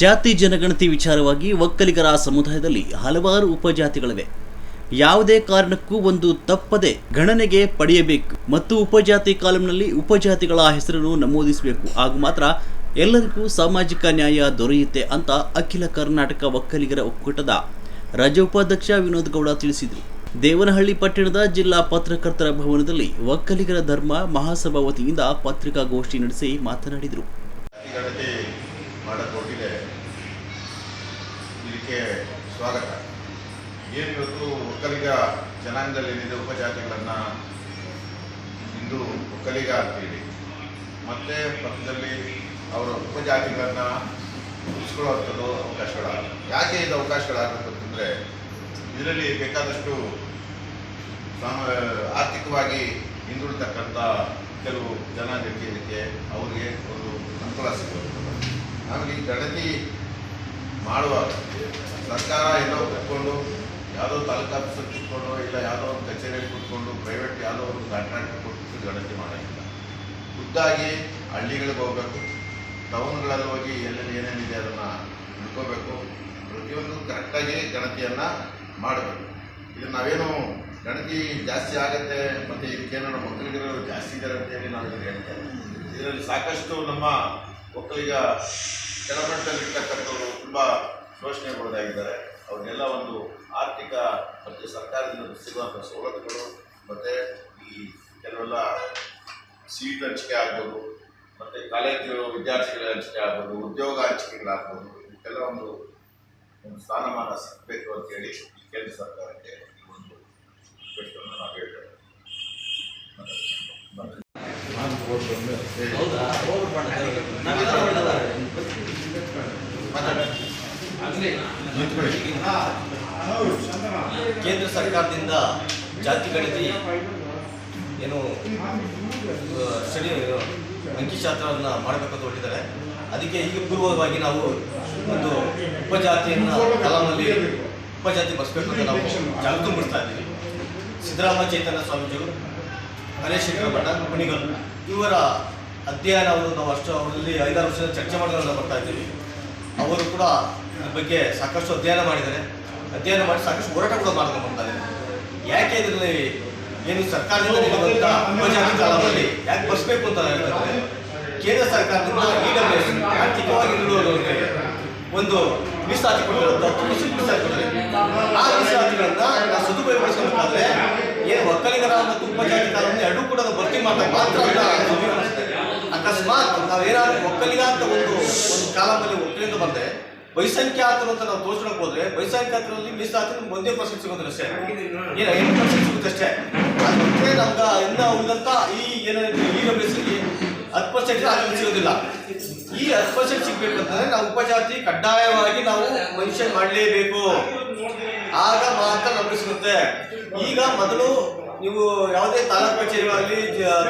ಜಾತಿ ಜನಗಣತಿ ವಿಚಾರವಾಗಿ ಒಕ್ಕಲಿಗರ ಸಮುದಾಯದಲ್ಲಿ ಹಲವಾರು ಉಪಜಾತಿಗಳಿವೆ. ಯಾವುದೇ ಕಾರಣಕ್ಕೂ ಒಂದು ತಪ್ಪದೆ ಗಣನೆಗೆ ಪಡೆಯಬೇಕು ಮತ್ತು ಉಪಜಾತಿ ಕಾಲಂನಲ್ಲಿ ಉಪಜಾತಿಗಳ ಹೆಸರನ್ನು ನಮೂದಿಸಬೇಕು. ಹಾಗೂ ಮಾತ್ರ ಎಲ್ಲರಿಗೂ ಸಾಮಾಜಿಕ ನ್ಯಾಯ ದೊರೆಯುತ್ತೆ ಅಂತ ಅಖಿಲ ಕರ್ನಾಟಕ ಒಕ್ಕಲಿಗರ ಒಕ್ಕೂಟದ ರಾಜ್ಯ ಉಪಾಧ್ಯಕ್ಷ ವಿನೋದ್ ಗೌಡ ತಿಳಿಸಿದರು. ದೇವನಹಳ್ಳಿ ಪಟ್ಟಣದ ಜಿಲ್ಲಾ ಪತ್ರಕರ್ತರ ಭವನದಲ್ಲಿ ಒಕ್ಕಲಿಗರ ಧರ್ಮ ಮಹಾಸಭಾ ವತಿಯಿಂದ ಪತ್ರಿಕಾಗೋಷ್ಠಿ ನಡೆಸಿ ಮಾತನಾಡಿದರು. ಇದಕ್ಕೆ ಸ್ವಾಗತ. ಏನು ಒಕ್ಕಲಿಗ ಜನಾಂಗದಲ್ಲಿ ಉಪಜಾತಿಗಳನ್ನು ಇಂದು ಒಕ್ಕಲಿಗ ಅಂತೇಳಿ ಮತ್ತೆ ಪಕ್ಕದಲ್ಲಿ ಅವರ ಉಪಜಾತಿಗಳನ್ನು ಉಳಿಸ್ಕೊಳ್ಳುವಂಥದ್ದು ಅವಕಾಶಗಳಾಗ ಯಾಕೆ ಇದು ಅವಕಾಶಗಳಾಗಬೇಕು ಇದರಲ್ಲಿ ಬೇಕಾದಷ್ಟು ಆರ್ಥಿಕವಾಗಿ ಹಿಂದುಳಿತಕ್ಕಂಥ ಕೆಲವು ಜನಾಂಗಕ್ಕೆ ಇದಕ್ಕೆ ಅವರಿಗೆ ಒಂದು ಅನುಕೂಲ ಸಿಗುತ್ತೆ ಆಮೇಲೆ ಈ ಗಣತಿ ಮಾಡುವಾಗ ಸರ್ಕಾರ ಎಲ್ಲೋ ಕೂತ್ಕೊಂಡು ಯಾವುದೋ ತಾಲೂಕು ಆಫೀಸಲ್ಲಿ ಕೂತ್ಕೊಂಡು ಇಲ್ಲ ಯಾವುದೋ ಒಂದು ಕಚೇರಿಯಲ್ಲಿ ಕೂತ್ಕೊಂಡು ಪ್ರೈವೇಟ್ ಯಾವುದೋ ಒಂದು ಕಾಂಟ್ರಾಕ್ಟ್ ಕೊಟ್ಟು ಗಣತಿ ಮಾಡೋಂಗಿಲ್ಲ ಖುದ್ದಾಗಿ ಹಳ್ಳಿಗಳಿಗೆ ಹೋಗಬೇಕು. ಟೌನ್ಗಳಲ್ಲಿ ಹೋಗಿ ಎಲ್ಲೆಲ್ಲಿ ಏನೇನಿದೆ ಅದನ್ನು ತಿಳ್ಕೋಬೇಕು ಪ್ರತಿಯೊಂದು ಕರೆಕ್ಟಾಗಿ ಗಣತಿಯನ್ನು ಮಾಡಬೇಕು ಇದು ನಾವೇನು ಗಣತಿ ಜಾಸ್ತಿ ಆಗುತ್ತೆ ಮತ್ತು ಇದಕ್ಕೇನೋ ಒಕ್ಕಲಿಗರು ಜಾಸ್ತಿ ಇದ್ದಾರೆ ಅಂತೇಳಿ ನಾವು ಇದನ್ನು ಹೇಳ್ತೇವೆ. ಇದರಲ್ಲಿ ಸಾಕಷ್ಟು ನಮ್ಮ ಒಕ್ಕಲಿಗ ಕೆಳಮಟ್ಟದಲ್ಲಿರ್ತಕ್ಕಂಥವ್ರು ತುಂಬ ಶೋಷಣೆಗೊಳಗಾಗಿದ್ದಾರೆ ಅವ್ರನ್ನೆಲ್ಲ ಒಂದು ಆರ್ಥಿಕ ಮತ್ತು ಸರ್ಕಾರದಿಂದ ಸಿಗುವಂಥ ಸವಲತ್ತುಗಳು ಮತ್ತು ಈ ಕೆಲವೆಲ್ಲ ಸೀಟ್ ಹಂಚಿಕೆ ಆಗ್ಬೋದು, ಮತ್ತು ಕಾಲೇಜು ವಿದ್ಯಾರ್ಥಿಗಳ ಹಂಚಿಕೆ ಆಗ್ಬೋದು, ಉದ್ಯೋಗ ಹಂಚಿಕೆಗಳಾಗ್ಬೋದು, ಇದಕ್ಕೆಲ್ಲ ಒಂದು ಒಂದು ಸ್ಥಾನಮಾನ ಸಿಗಬೇಕು ಅಂತೇಳಿ ಈ ಕೇಂದ್ರ ಸರ್ಕಾರಕ್ಕೆ ಈ ಒಂದು ರಿಕ್ವೆಸ್ಟನ್ನು ನಾವು ಹೇಳ್ತೇವೆ. ಕೇಂದ್ರ ಸರ್ಕಾರದಿಂದ ಜಾತಿ ಗಣತಿ ಏನು ಸ್ಟಡಿ ಅಂಕಿಶಾಸ್ತ್ರವನ್ನು ಮಾಡಬೇಕಂತ ಹೊರಟಿದ್ದಾರೆ ಅದಕ್ಕೆ ಈಗ ಪೂರ್ವವಾಗಿ ನಾವು ಒಂದು ಉಪಜಾತಿಯನ್ನ ಕಲಾಮಲ್ಲಿ ಉಪಜಾತಿ ಬಸ್ಬೇಕು ಅಂತ ನಾವು ಜಾಗೃತಿ ಮೂಡಿಸ್ತಾ ಇದ್ದೀವಿ. ಸಿದ್ದರಾಮ ಚೈತನ್ಯ ಸ್ವಾಮೀಜಿಗಳು ಹರೇಶ್ ಶಂಕರ ಭಟ್ ಇವರ ಅಧ್ಯಯನ ಅವರು ನಾವು ಅಷ್ಟು ಅವರಲ್ಲಿ ಐದಾರು ವರ್ಷದ ಚರ್ಚೆ ಮಾಡೋದನ್ನು ಬರ್ತಾ ಇದ್ದೀವಿ. ಅವರು ಕೂಡ ಇದ್ರ ಬಗ್ಗೆ ಸಾಕಷ್ಟು ಅಧ್ಯಯನ ಮಾಡಿದ್ದಾರೆ. ಅಧ್ಯಯನ ಮಾಡಿ ಸಾಕಷ್ಟು ಹೋರಾಟ ಕೂಡ ಮಾಡ್ಕೊಂಡು ಬರ್ತಾ ಯಾಕೆ ಇದರಲ್ಲಿ ಏನು ಸರ್ಕಾರದಿಂದ ಉಪಜಾತಿ ಕಾಲದಲ್ಲಿ ಯಾಕೆ ಬಸ್ಬೇಕು ಅಂತ ಹೇಳ್ತಾರೆ ಕೇಂದ್ರ ಸರ್ಕಾರದಿಂದ ಇ ಡಬ್ಲ್ಯೂ ಎಸ್ ಆರ್ಥಿಕವಾಗಿ ನೀಡುವವರಿಗೆ ಒಂದು ಮೀಸಲಾತಿ ಮೀಸಲಾತಿ ಕೊಟ್ಟಿದ್ದಾರೆ ಆ ಮೀಸಲಾತಿಗಳನ್ನ ನಾವು ಸದುಪಯೋಗಪಡಿಸಬೇಕಾದ್ರೆ ಏನು ಒಕ್ಕಲಿಗರ ಮತ್ತು ಉಪಜಾತಿ ಕಾಲವನ್ನು ಎರಡೂ ಕೂಡ ಭರ್ತಿ ಮಾಡಿದಾಗ ಮಾತ್ರ. ಅಕಸ್ಮಾತ್ ನಾವೇನಾದ್ರೂ ಒಕ್ಕಲಿಗ ಅಂತ ಒಂದು ಒಂದು ಕಾಲಮಲ್ಲಿ ಒಕ್ಕಲಿಂದ ಬಂದ್ರೆ ಬೈಸಂಖ್ಯಾತರು ಅಂತ ನಾವು ತೋರಿಸ್ಕೊಂಡು ಹೋದ್ರೆ ಬೈಸಂಖ್ಯಾತರಲ್ಲಿ ಮೀಸಲಾತಿ ಒಂದೇ ಪರ್ಸೆಂಟ್ ಸಿಗೋದಿಲ್ಲ ಅಷ್ಟೇ. ಏನು ಐದು ಪರ್ಸೆಂಟ್ ಸಿಗುತ್ತೆ ಅಷ್ಟೇ? ಅದಕ್ಕೆ ನಮ್ಗೆ ಇನ್ನ ಉಳಿದಂತ ಈ ಏನಾದ್ರು ಈ ಡಬ್ಲ್ಯೂಸ್ಗೆ ಹತ್ತು ಪರ್ಸೆಂಟ್ ಆಗಿ ಸಿಗೋದಿಲ್ಲ. ಈ ಪರ್ಸೆಂಟ್ ಸಿಗ್ಬೇಕಂತಂದ್ರೆ ನಾವು ಉಪಜಾತಿ ಕಡ್ಡಾಯವಾಗಿ ನಾವು ಮೆನ್ಷನ್ ಮಾಡಲೇಬೇಕು. ಆಗ ಮಾತ್ರ ನಮಗೆ ಸಿಗುತ್ತೆ. ಈಗ ಮೊದಲು ನೀವು ಯಾವುದೇ ತಾಲೂಕು ಕಚೇರಿ ಆಗಲಿ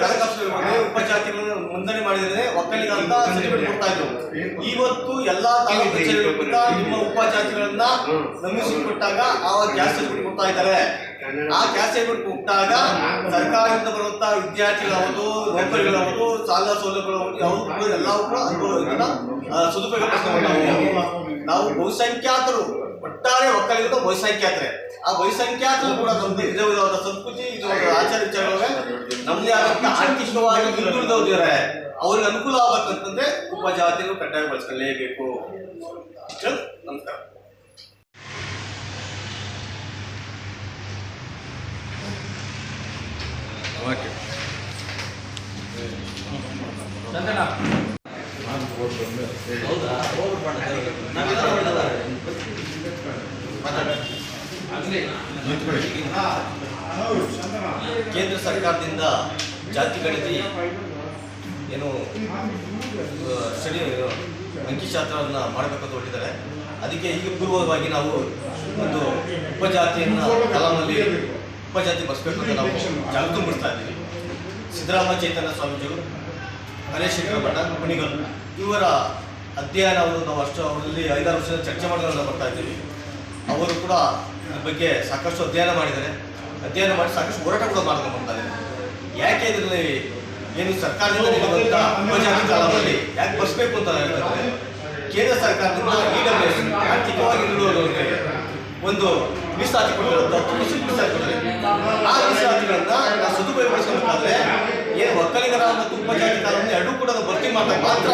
ತಾಲೂಕು ಆಫೀಸ್ ಆಗಲಿ ಉಪಜಾತಿಗಳನ್ನು ನೋಂದಣಿ ಮಾಡಿದ್ರೆ ಒಕ್ಕಲಿಗ ಅಂತ ಸರ್ಟಿಫಿಕೇಟ್ ಕೊಡ್ತಾ ಇದ್ರು. ಇವತ್ತು ಎಲ್ಲಾ ತಾಲೂಕು ಕಚೇರಿಗಳು ಕೂಡ ನಿಮ್ಮ ಉಪಜಾತಿಗಳನ್ನ ನಮೂಸಿ ಕೊಟ್ಟಾಗ ಆ ಗ್ಯಾಸ್ ಸರ್ಟಿಫಿಕೇಟ್ ಕೊಡ್ತಾ ಇದ್ದಾರೆ. ಆ ಕ್ಯಾಸೆಟ್ ಕೊಟ್ಟಾಗ ಸರ್ಕಾರದಿಂದ ಬರುವಂತಹ ವಿದ್ಯಾರ್ಥಿಗಳಾವುದು ನೌಕರಿಗಳಾವುದು ಸಾಲ ಸೌಲಭ್ಯಗಳು ಯಾವುದು ಕೂಡ ಎಲ್ಲವೂ ಸದುಪಯೋಗ ನಾವು ಬಹುಸಂಖ್ಯಾತರು, ಒಟ್ಟಾರೆ ಒಕ್ಕಲಿಗರು ಬಹುಸಂಖ್ಯಾತರೆ. ಆ ಬಹುಸಂಖ್ಯಾತರು ಕೂಡ ನಮ್ದು ವಿಧ ವಿಧವಾದ ಸಂಸ್ಕೃತಿ, ಇದು ಆಚಾರ ವಿಚಾರಗಳ ನಮ್ಮದೇ ಆದಂತಹ ಆರ್ಥಿಕವಾಗಿ ಹಿಂದುಳಿದವರಿದ್ದಾರೆ ಅವ್ರಿಗೆ ಅನುಕೂಲ ಆಗ್ಬೇಕಂತಂದ್ರೆ ಉಪಜಾತಿಗಳು ಕಡ್ಡಾಯ ಬಳಸ್ಕೊಳ್ಳೇಬೇಕು. ಇಷ್ಟು ಹೇಳಿ ನಮಸ್ಕಾರ. ನಿಂತ್ಕೊಳ್ಳಿ. ಕೇಂದ್ರ ಸರ್ಕಾರದಿಂದ ಜಾತಿ ಗಣತಿ ಏನು ಸರಿ ಸ್ಟಡಿ ಅಂಕಿಶಾಸ್ತ್ರವನ್ನು ಮಾಡಬೇಕಂತ ಹೊರಟಿದ್ದಾರೆ ಅದಕ್ಕೆ ಈಗ ಪೂರ್ವವಾಗಿ ನಾವು ಒಂದು ಉಪಜಾತಿಯನ್ನು ಕಲಾಮಲ್ಲಿ ಉಪಜಾತಿ ಬಸ್ಬೇಕು ಅಂತ ನಾವು ಜಾಗೃತಿ ಮೂಡಿಸ್ತಾ ಇದ್ದೀವಿ. ಸಿದ್ದರಾಮ ಚೈತನ್ಯ ಸ್ವಾಮೀಜಿಗಳು ಹರೇಶ್ ಶಂಕರ ಭಟ್ ಇವರ ಅಧ್ಯಯನ ಅವರು ನಾವು ಅಷ್ಟು ಅವರಲ್ಲಿ ಐದಾರು ವರ್ಷದ ಚರ್ಚೆ ಮಾಡೋದನ್ನು ಬರ್ತಾ ಇದ್ದೀವಿ. ಅವರು ಕೂಡ ಇದ್ರ ಬಗ್ಗೆ ಸಾಕಷ್ಟು ಅಧ್ಯಯನ ಮಾಡಿದ್ದಾರೆ. ಅಧ್ಯಯನ ಮಾಡಿ ಸಾಕಷ್ಟು ಹೋರಾಟ ಕೂಡ ಮಾಡ್ಕೊಂಡು ಬರ್ತಾ ಯಾಕೆ ಇದರಲ್ಲಿ ಏನು ಸರ್ಕಾರದಿಂದ ಉಪಜಾತಿ ಕಾಲದಲ್ಲಿ ಯಾಕೆ ಬರ್ಸ್ಬೇಕು ಅಂತ ಹೇಳ್ತಾರೆ ಕೇಂದ್ರ ಸರ್ಕಾರದಿಂದ ಎಸ್ ಆರ್ಥಿಕವಾಗಿ ಒಂದು ಮೀಸಲಾತಿ ಮೀಸಲಾತಿ ಕೊಟ್ಟಿದೆ ಆ ಮೀಸಲಾತಿಗಳನ್ನ ನಾವು ಸದುಪಯೋಗಪಡಿಸಬೇಕಾದ್ರೆ ಏನು ಒಕ್ಕಲಿಗರ ಮತ್ತು ಉಪಜಾತಿ ಕಾಲವನ್ನು ಎರಡೂ ಕೂಡ ಭರ್ತಿ ಮಾಡಿದಾಗ ಮಾತ್ರ.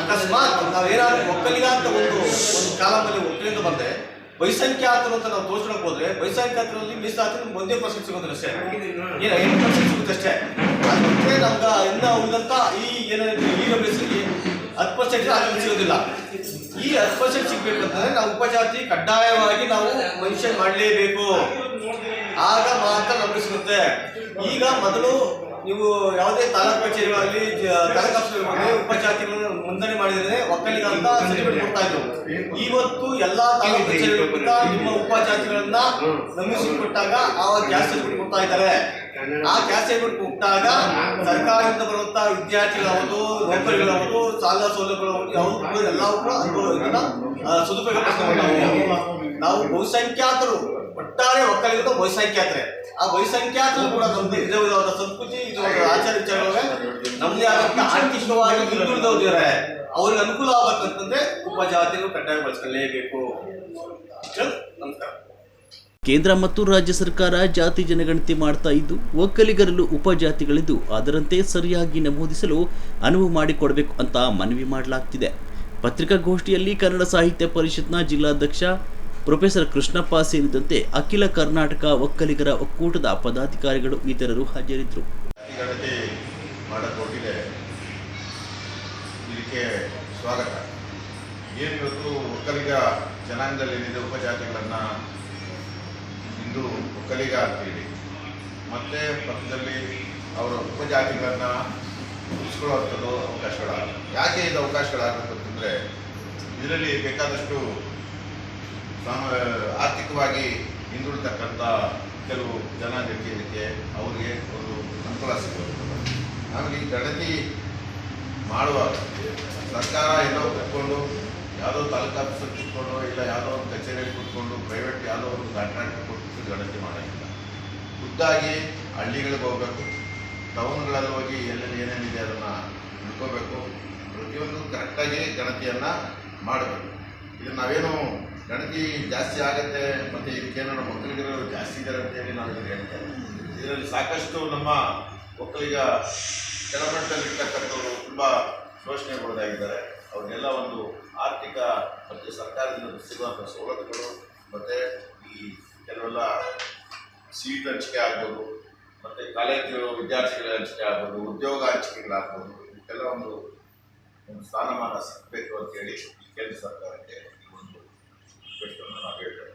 ಅಕಸ್ಮಾತ್ ನಾವೇನಾದ್ರೂ ಒಕ್ಕಲಿಗ ಅಂತ ಒಂದು ಒಂದು ಕಾಲಮಲ್ಲಿ ಒಕ್ಕಲಿಂದ ಬಂದ್ರೆ ಬೈಸಂಖ್ಯಾತರು ಅಂತ ನಾವು ತೋರಿಸ್ಕೊಂಡು ಹೋದ್ರೆ ಬೈಸಂಖ್ಯಾತರಲ್ಲಿ ಮೀಸಲಾತಿ ಒಂದೇ ಪರ್ಸೆಂಟ್ ಸಿಗೋದಿಲ್ಲ ಅಷ್ಟೇ. ಏನು ಐದು ಪರ್ಸೆಂಟ್ ಸಿಗುತ್ತೆ ಅಷ್ಟೇ? ಅದಕ್ಕೆ ನಮ್ಗೆ ಇನ್ನ ಉಳಿದಂತ ಈ ಏನಾದ್ರು ಈ ಡಬ್ಲ್ಯೂಸಿ ಹತ್ತು ಪರ್ಸೆಂಟ್ ಆಗಿ ಸಿಗೋದಿಲ್ಲ. ಈ ಹತ್ತು ಪರ್ಸೆಂಟ್ ಸಿಗ್ಬೇಕಂತಂದ್ರೆ ನಾವು ಉಪಜಾತಿ ಕಡ್ಡಾಯವಾಗಿ ನಾವು ಮೆನ್ಷನ್ ಮಾಡಲೇಬೇಕು. ಆಗ ಮಾತ್ರ ನಮಗೆ ಸಿಗುತ್ತೆ ಈಗ ಮೊದಲು ನೀವು ಯಾವುದೇ ತಾಲೂಕು ಕಚೇರಿ ಆಗಲಿ ತಾಲೂಕು ಆಫೀಸ್ ಆಗಲಿ ಉಪಜಾತಿಗಳನ್ನು ನೋಂದಣಿ ಮಾಡಿದ್ರೆ ಒಕ್ಕಲಿಗ ಅಂತ ಸರ್ಟಿಫಿಕೇಟ್ ಕೊಡ್ತಾ ಇದ್ರು. ಇವತ್ತು ಎಲ್ಲಾ ತಾಲೂಕು ಕಚೇರಿಗಳಿಂದ ನಿಮ್ಮ ಉಪಜಾತಿಗಳನ್ನ ನಮಿಸಿ ಕೊಟ್ಟಾಗ ಆ ಗ್ಯಾಸ್ ಸರ್ಟಿಫಿಕೇಟ್ ಕೊಡ್ತಾ ಇದ್ದಾರೆ ಆ ಗ್ಯಾಸ್ ಸರ್ಟಿಫಿಕೇಟ್ ಕೊಟ್ಟಾಗ ಸರ್ಕಾರದಿಂದ ಬರುವಂತ ವಿದ್ಯಾರ್ಥಿಗಳಾವತ್ತು ನೌಕರಿಗಳಾವತ್ತು ಸಾಲ ಸೌಲಭ್ಯಗಳು ಯಾವುದು ಎಲ್ಲವೂ ಕೂಡ ಸದುಪಯೋಗ ನಾವು ನಾವು ಬಹುಸಂಖ್ಯಾತರು ಒಟ್ಟಾರೆ ಒಕ್ಕಲಿಗರು ಬಹುಸಂಖ್ಯಾತರೆ. ಆ ವೈಸಂಖ್ಯಾತ ಕೂಡ ನಮ್ದು ವಿಧ ವಿಧವಾದ ಸಂಸ್ಕೃತಿ ವಿಧವಾದ ಆಚಾರ ವಿಚಾರಗಳ ನಮ್ದೇ ಆದಂತ ಆರ್ಥಿಕವಾಗಿ ಹಿಂದುಳಿದವ್ರಿದ್ದಾರೆ ಅವ್ರಿಗೆ ಅನುಕೂಲ ಆಗ್ಬೇಕಂತಂದ್ರೆ ಕಡ್ಡಾಯ ಬಳಸ್ಕೊಳ್ಳೇಬೇಕು. ನಮಸ್ಕಾರ. ಕೇಂದ್ರ ಮತ್ತು ರಾಜ್ಯ ಸರ್ಕಾರ ಜಾತಿ ಜನಗಣತಿ ಮಾಡ್ತಾ ಇದ್ದು, ಒಕ್ಕಲಿಗರಲ್ಲೂ ಉಪಜಾತಿಗಳಿದ್ದು ಅದರಂತೆ ಸರಿಯಾಗಿ ನಮೂದಿಸಲು ಅನುವು ಮಾಡಿಕೊಡಬೇಕು ಅಂತ ಮನವಿ ಮಾಡಲಾಗ್ತಿದೆ. ಪತ್ರಿಕಾಗೋಷ್ಠಿಯಲ್ಲಿ ಕನ್ನಡ ಸಾಹಿತ್ಯ ಪರಿಷತ್ನ ಜಿಲ್ಲಾಧ್ಯಕ್ಷ ಪ್ರೊಫೆಸರ್ ಕೃಷ್ಣಪ್ಪ ಸೇರಿದಂತೆ ಅಖಿಲ ಕರ್ನಾಟಕ ಒಕ್ಕಲಿಗರ ಒಕ್ಕೂಟದ ಪದಾಧಿಕಾರಿಗಳು ಇತರರು ಹಾಜರಿದ್ದರು. ಇದಕ್ಕೆ ಸ್ವಾಗತ. ಏನು ಒಕ್ಕಲಿಗ ಜನಾಂಗದಲ್ಲಿ ಏನಿದೆ ಉಪಜಾತಿಗಳನ್ನು ಇಂದು ಒಕ್ಕಲಿಗ ಅಂತೇಳಿ ಮತ್ತೆ ಪಕ್ಕದಲ್ಲಿ ಅವರ ಉಪಜಾತಿಗಳನ್ನು ಉಳಿಸ್ಕೊಳ್ಳುವಂಥದ್ದು ಅವಕಾಶಗಳಾಗ ಯಾಕೆ ಇದು ಅವಕಾಶಗಳಾಗಬೇಕು ಅಂತಂದರೆ, ಇದರಲ್ಲಿ ಬೇಕಾದಷ್ಟು ಆರ್ಥಿಕವಾಗಿ ಹಿಂದುಳಿತಕ್ಕಂಥ ಕೆಲವು ಜನಾಂಗಕ್ಕೆ ಅವರಿಗೆ ಒಂದು ಅನುಕೂಲ ಸಿಗುತ್ತೆ ಆಮೇಲೆ ಈ ಗಣತಿ ಮಾಡುವಾಗ ಸರ್ಕಾರ ಎಲ್ಲೋ ಕೂತ್ಕೊಂಡು ಯಾವುದೋ ತಾಲೂಕು ಆಫೀಸಲ್ಲಿ ಕೂತ್ಕೊಂಡು ಇಲ್ಲ ಯಾವುದೋ ಒಂದು ಕಚೇರಿಯಲ್ಲಿ ಕೂತ್ಕೊಂಡು ಪ್ರೈವೇಟ್ ಯಾವುದೋ ಒಂದು ಕಾಂಟ್ರಾಕ್ಟ್ ಕೊಟ್ಟು ಗಣತಿ ಮಾಡೋಂಗಿಲ್ಲ ಖುದ್ದಾಗಿ ಹಳ್ಳಿಗಳಿಗೆ ಹೋಗಬೇಕು. ಟೌನ್ಗಳಲ್ಲಿ ಹೋಗಿ ಎಲ್ಲೆಲ್ಲಿ ಏನೇನಿದೆ ಅದನ್ನು ತಿಳ್ಕೋಬೇಕು. ಪ್ರತಿಯೊಂದು ಕರೆಕ್ಟಾಗಿ ಗಣತಿಯನ್ನು ಮಾಡಬೇಕು. ಇದು ನಾವೇನು ಗಣತಿ ಜಾಸ್ತಿ ಆಗತ್ತೆ ಮತ್ತು ಇದಕ್ಕೇನೋ ನಮ್ಮ ಒಕ್ಕಲಿಗರು ಜಾಸ್ತಿ ಇದ್ದಾರೆ ಅಂತೇಳಿ ನಾನು ಇದನ್ನು ಹೇಳ್ತೇನೆ ಇದರಲ್ಲಿ ಸಾಕಷ್ಟು ನಮ್ಮ ಒಕ್ಕಲಿಗ ಕೆಳಮಟ್ಟದಲ್ಲಿರ್ತಕ್ಕಂಥವ್ರು ತುಂಬ ಶೋಷಣೆಗೊಳಗಾಗಿದ್ದಾರೆ ಅವ್ರನ್ನೆಲ್ಲ ಒಂದು ಆರ್ಥಿಕ ಮತ್ತು ಸರ್ಕಾರದಿಂದ ಸಿಗುವಂಥ ಸವಲತ್ತುಗಳು ಮತ್ತು ಈ ಕೆಲವೆಲ್ಲ ಸೀಟ್ ಹಂಚಿಕೆ ಆಗ್ಬೋದು, ಮತ್ತು ಕಾಲೇಜು ವಿದ್ಯಾರ್ಥಿಗಳ ಹಂಚಿಕೆ ಆಗ್ಬೋದು, ಉದ್ಯೋಗ ಹಂಚಿಕೆಗಳಾಗ್ಬೋದು, ಇದಕ್ಕೆಲ್ಲ ಒಂದು ಒಂದು ಸ್ಥಾನಮಾನ ಸಿಗಬೇಕು ಅಂತೇಳಿ ಈ ಕೇಂದ್ರ ಸರ್ಕಾರಕ್ಕೆ ಈ ಒಂದು